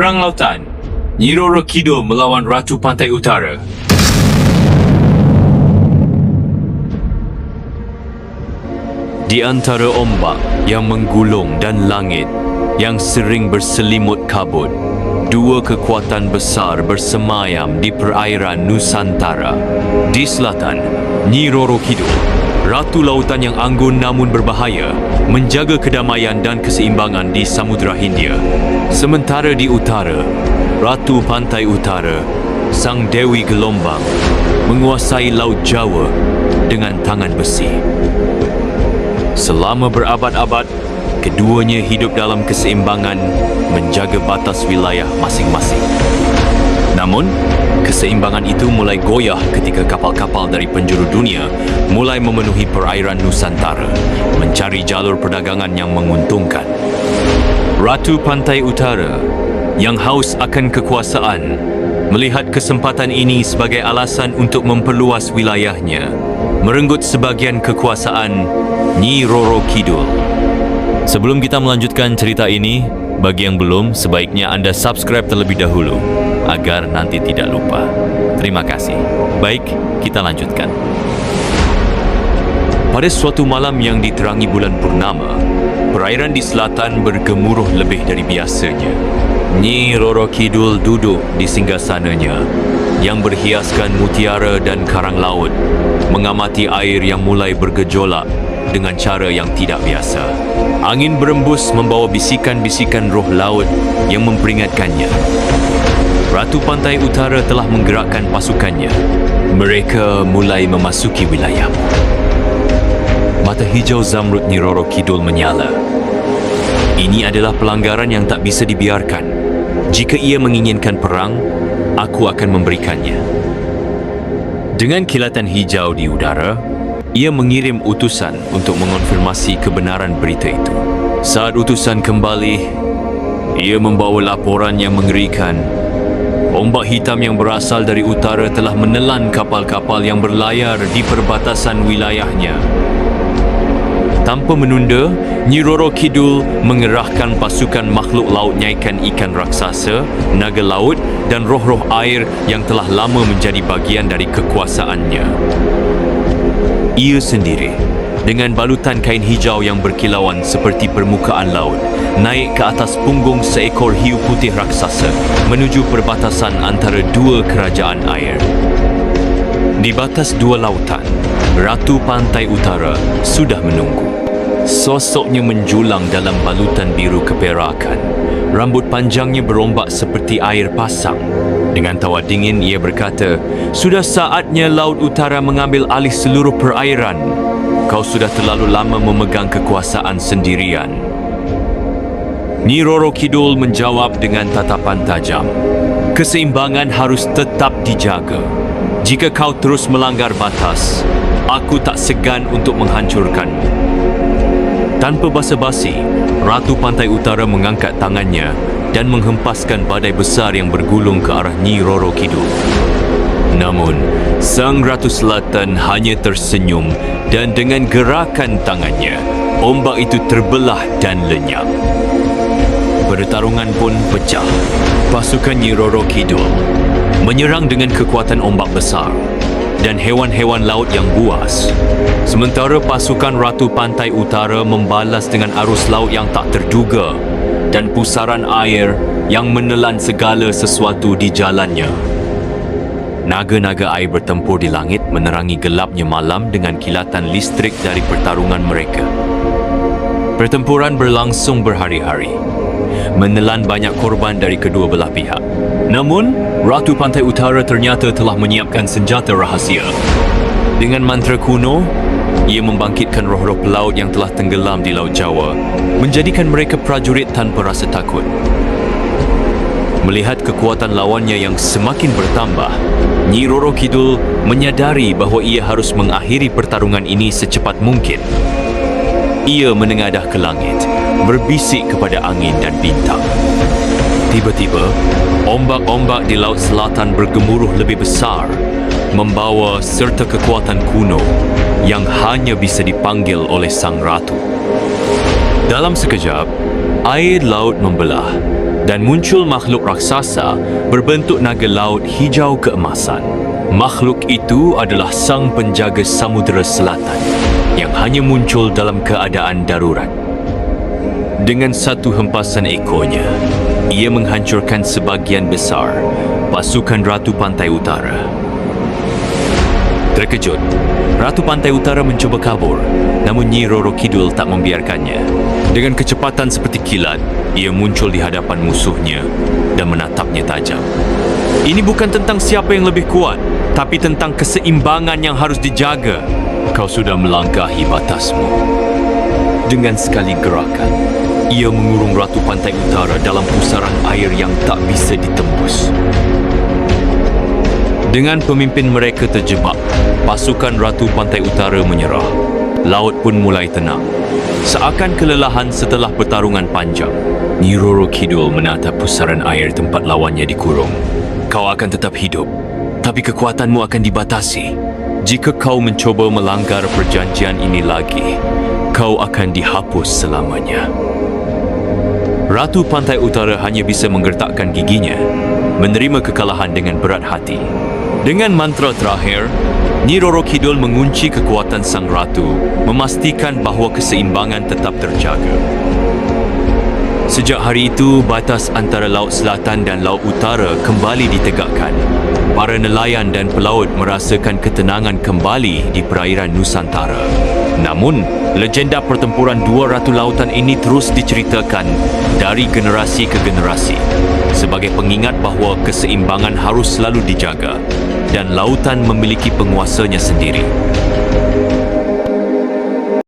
Perang Lautan Nyi Roro Kidul melawan Ratu Pantai Utara Di antara ombak yang menggulung dan langit yang sering berselimut kabut, dua kekuatan besar bersemayam di perairan Nusantara. Di selatan, Nyi Roro Kidul, Ratu Lautan yang anggun namun berbahaya, menjaga kedamaian dan keseimbangan di Samudra Hindia. Sementara di utara, Ratu Pantai Utara, Sang Dewi Gelombang, menguasai Laut Jawa dengan tangan besi. Selama berabad-abad, keduanya hidup dalam keseimbangan menjaga batas wilayah masing-masing. Namun, keseimbangan itu mulai goyah ketika kapal-kapal dari penjuru dunia mulai memenuhi perairan Nusantara mencari jalur perdagangan yang menguntungkan. Ratu Pantai Utara yang haus akan kekuasaan melihat kesempatan ini sebagai alasan untuk memperluas wilayahnya, merenggut sebagian kekuasaan Nyi Roro Kidul. Sebelum kita melanjutkan cerita ini, bagi yang belum, sebaiknya Anda subscribe terlebih dahulu agar nanti tidak lupa. Terima kasih. Baik, kita lanjutkan. Pada suatu malam yang diterangi bulan purnama, perairan di selatan bergemuruh lebih dari biasanya. Nyi Roro Kidul duduk di singgasananya yang berhiaskan mutiara dan karang laut, mengamati air yang mulai bergejolak dengan cara yang tidak biasa. Angin berembus membawa bisikan-bisikan roh laut yang memperingatkannya. Ratu Pantai Utara telah menggerakkan pasukannya. Mereka mulai memasuki wilayahmu. Mata hijau Zamrud Nyi Roro Kidul menyala. Ini adalah pelanggaran yang tak bisa dibiarkan. Jika ia menginginkan perang, aku akan memberikannya. Dengan kilatan hijau di udara, ia mengirim utusan untuk mengonfirmasi kebenaran berita itu. Saat utusan kembali, ia membawa laporan yang mengerikan. Ombak hitam yang berasal dari utara telah menelan kapal-kapal yang berlayar di perbatasan wilayahnya. Tanpa menunda, Nyi Roro Kidul mengerahkan pasukan makhluk laut nyaikan ikan raksasa, naga laut dan roh-roh air yang telah lama menjadi bagian dari kekuasaannya. Ia sendiri, dengan balutan kain hijau yang berkilauan seperti permukaan laut, naik ke atas punggung seekor hiu putih raksasa menuju perbatasan antara dua kerajaan air. Di batas dua lautan, Ratu Pantai Utara sudah menunggu. Sosoknya menjulang dalam balutan biru keperakan. Rambut panjangnya berombak seperti air pasang. Dengan tawa dingin ia berkata, Sudah saatnya Laut Utara mengambil alih seluruh perairan. Kau sudah terlalu lama memegang kekuasaan sendirian. Nyi Roro Kidul menjawab dengan tatapan tajam. Keseimbangan harus tetap dijaga. Jika kau terus melanggar batas, aku tak segan untuk menghancurkanmu. Tanpa basa-basi, Ratu Pantai Utara mengangkat tangannya dan menghempaskan badai besar yang bergulung ke arah Nyi Roro Kidul. Namun, Sang Ratu Selatan hanya tersenyum dan dengan gerakan tangannya, ombak itu terbelah dan lenyap. Pertarungan pun pecah. Pasukan Nyi Roro Kidul menyerang dengan kekuatan ombak besar dan hewan-hewan laut yang buas. Sementara pasukan Ratu Pantai Utara membalas dengan arus laut yang tak terduga dan pusaran air yang menelan segala sesuatu di jalannya. Naga-naga air bertempur di langit menerangi gelapnya malam dengan kilatan listrik dari pertarungan mereka. Pertempuran berlangsung berhari-hari, menelan banyak korban dari kedua belah pihak. Namun, Ratu Pantai Utara ternyata telah menyiapkan senjata rahasia. Dengan mantra kuno, ia membangkitkan roh-roh pelaut yang telah tenggelam di Laut Jawa, menjadikan mereka prajurit tanpa rasa takut. Melihat kekuatan lawannya yang semakin bertambah, Nyi Roro Kidul menyadari bahawa ia harus mengakhiri pertarungan ini secepat mungkin. Ia menengadah ke langit, berbisik kepada angin dan bintang. Tiba-tiba, ombak-ombak di Laut Selatan bergemuruh lebih besar, membawa serta kekuatan kuno yang hanya bisa dipanggil oleh Sang Ratu. Dalam sekejap, air laut membelah dan muncul makhluk raksasa berbentuk naga laut hijau keemasan. Makhluk itu adalah sang penjaga samudera selatan yang hanya muncul dalam keadaan darurat. Dengan satu hempasan ekornya, ia menghancurkan sebagian besar pasukan Ratu Pantai Utara. Terkejut, Ratu Pantai Utara mencuba kabur, namun Nyi Roro Kidul tak membiarkannya. Dengan kecepatan seperti kilat, ia muncul di hadapan musuhnya dan menatapnya tajam. Ini bukan tentang siapa yang lebih kuat, tapi tentang keseimbangan yang harus dijaga. Kau sudah melangkahi batasmu. Dengan sekali gerakan, ia mengurung Ratu Pantai Utara dalam pusaran air yang tak bisa ditembus. Dengan pemimpin mereka terjebak, pasukan Ratu Pantai Utara menyerah. Laut pun mulai tenang. Seakan kelelahan setelah pertarungan panjang, Nyi Roro Kidul menatap pusaran air tempat lawannya dikurung. Kau akan tetap hidup, tapi kekuatanmu akan dibatasi. Jika kau mencoba melanggar perjanjian ini lagi, kau akan dihapus selamanya. Ratu Pantai Utara hanya bisa menggertakkan giginya, menerima kekalahan dengan berat hati. Dengan mantra terakhir, Nyi Roro Kidul mengunci kekuatan sang ratu, memastikan bahawa keseimbangan tetap terjaga. Sejak hari itu, batas antara Laut Selatan dan Laut Utara kembali ditegakkan. Para nelayan dan pelaut merasakan ketenangan kembali di perairan Nusantara. Namun, legenda pertempuran dua ratu lautan ini terus diceritakan dari generasi ke generasi sebagai pengingat bahawa keseimbangan harus selalu dijaga dan lautan memiliki penguasanya sendiri.